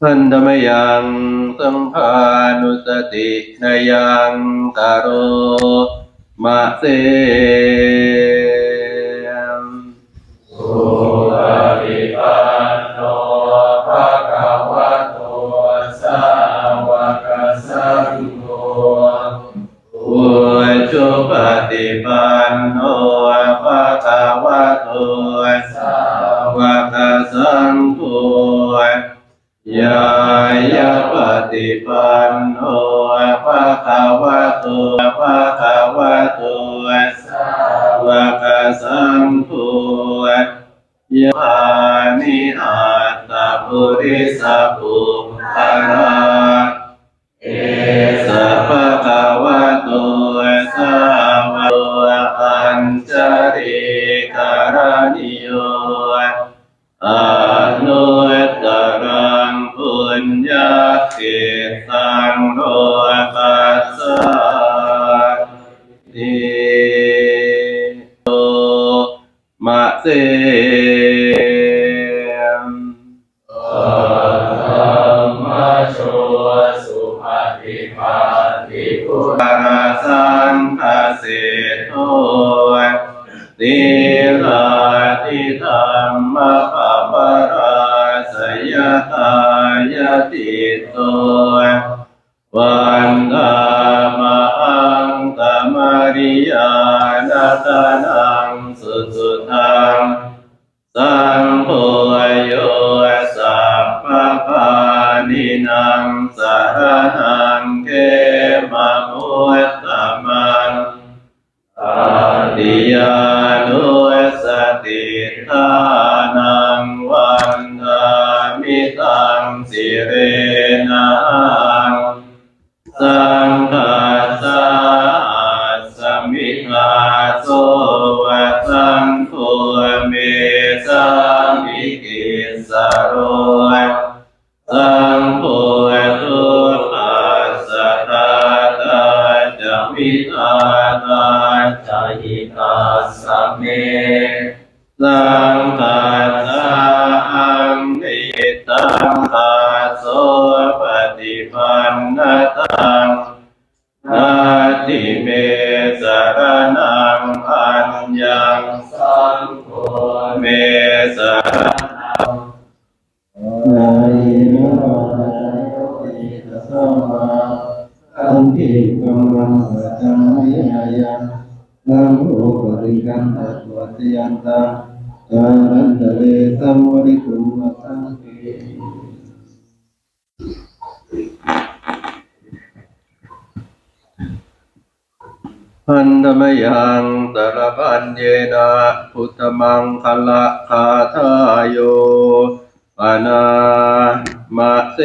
พันธมยังสัมภานุสตินายังกโรมะเสมสุปฏิปันโนภะคะวะโตสาวกสังโฆอุชุปฏิปันโน วะกสังโฆยายาปฏิปันโนภะคะวะโตภะคะวะโตสาวะกสังโฆยานิอัตตาปุริสปุปาราเอสัพพะคะวะโตสาวะโตอัญจริการณิโย อนุตรังปุญญาเกตังโลกัสสะติโตมะเสมธรรมโชสุปฏิปัติพุราสังคเสโตติลาติธร ติโตวันตามหังตมาริยานาตานังสุสุทังสังโฆโยสัพพพานินังสารนังเกมะมุตตมังอาติยานุสติทานังวันทามิตังสิเร สังฆาสาสมิทาโสวะสังโฆเมสังวิกิสโรสังโฆทุปัสสะทาตาจะวิทาตาจายิตาสเมสังฆาสาอังนิตังคา เมสารนังอัญญังสังโฆเมสารอันที่กำลังเกิดทำให้ยายังนังโลกริกันตัตวัตยันตังกาลันตะเลสัมวริคุมตังเก พันธมยังตระพันเยนาพุทธมังคละคาทายโยปนามะเส